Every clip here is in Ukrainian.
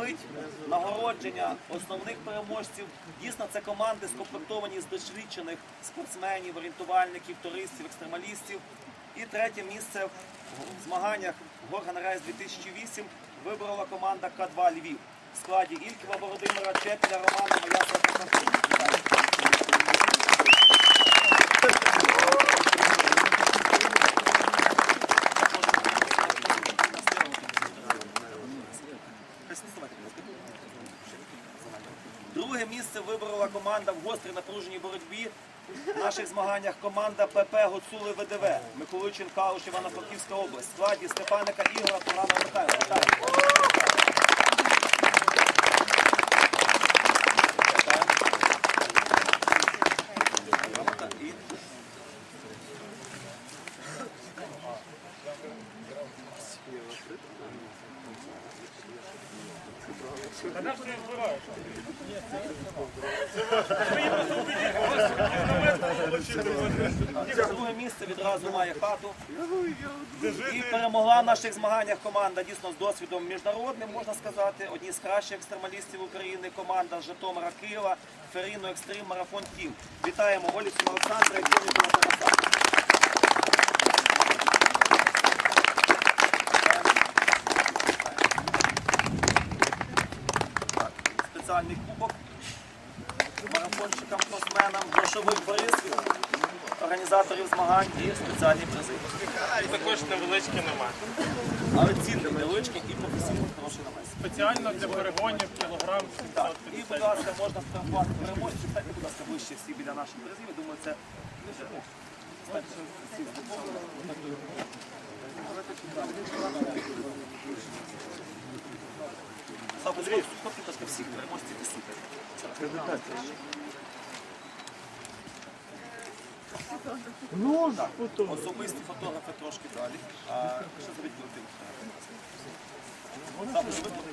мить нагородження основних переможців. Дійсно, це команди скомплектовані з досвідчених спортсменів, орієнтувальників, туристів, екстремалістів. І третє місце в змаганнях Горган Рейс 2008 виборола команда К2 Львів в складі Ільківа Володимира, Чепіля Романа, Маяса Константина. Друге місце виборола команда в гострій напруженій боротьбі. В наших змаганнях команда ПП Гоцули ВДВ, Миколичин Калуш, Івано-Франківська область. Складі Степаника Ігора, Турана Михайла. Друге місце відразу має хату. І перемогла в наших змаганнях команда дійсно з досвідом міжнародним, можна сказати. Одні з кращих екстремалістів України, команда Житомира Києва, Феріно Екстрім Марафон Тім. Вітаємо Олександра і Тараса. Спеціальний кубок марафонщикам, спортсменам, грошових призів, організаторів змагань і спеціальні призи. І також невеличкі намет. Але цінний, невеличкий і професійний хороший намес. Спеціально для перегонів кілограм Так, і, будь ласка, можна сфотографувати переможців. Станьте, будь ласка, вище всі біля наших призів. Я думаю, це ну, будь ласка, всіх переможців і супер. Ну, Так, особисті фотографи трошки далі. А що відбутим? Саме виплати.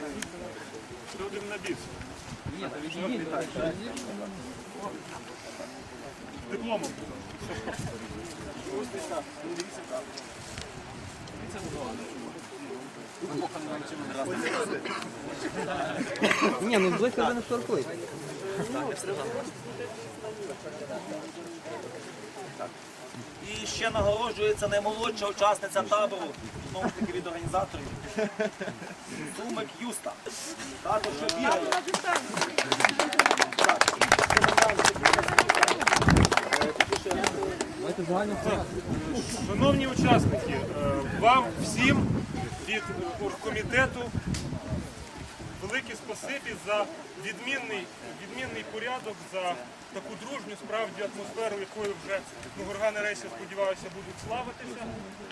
Людям на біс. Дипломом. Ні, ну близько вже не сорокуй. І ще нагороджується наймолодша учасниця табору, знову ж таки від організаторів. Сумик Юста. Також що бігає. Шановні учасники, е, вам всім від оргкомітету велике спасибі за відмінний, відмінний порядок, за таку дружню справді атмосферу, якою вже ну, органи рейсу, сподіваюся, будуть славитися,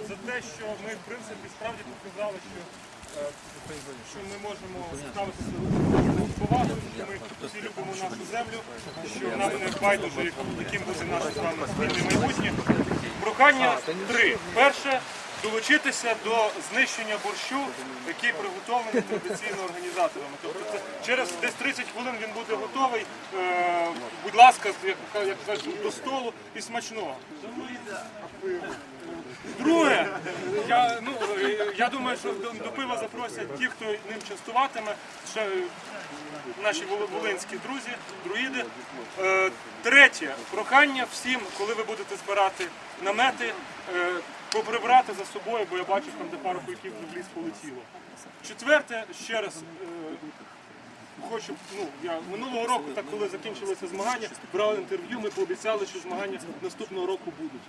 за те, що ми в принципі справді показали, що, е, що ми можемо ставитися з повагою, що ми всі любимо нашу землю, що нам не байдуже, яким буде наше з вами спільне майбутнє. Прохання три. Перше долучитися до знищення борщу, який приготовлений традиційно організаторами. Тобто це через десь 30 хвилин він буде готовий. Е, будь ласка, як, як кажуть, до столу і смачного. Друге, я, ну, я думаю, що до, до пива запросять ті, хто ним частуватиме. Ще наші вол- волинські друзі, друїди. Е, третє, прохання всім, коли ви будете збирати намети, е, поприбрати за собою, бо я бачу, там де пару кульків в ліс полетіло. Четверте, ще раз. е, Хочу, ну я минулого року, так коли закінчилися змагання, брали інтерв'ю. Ми пообіцяли, що змагання наступного року будуть.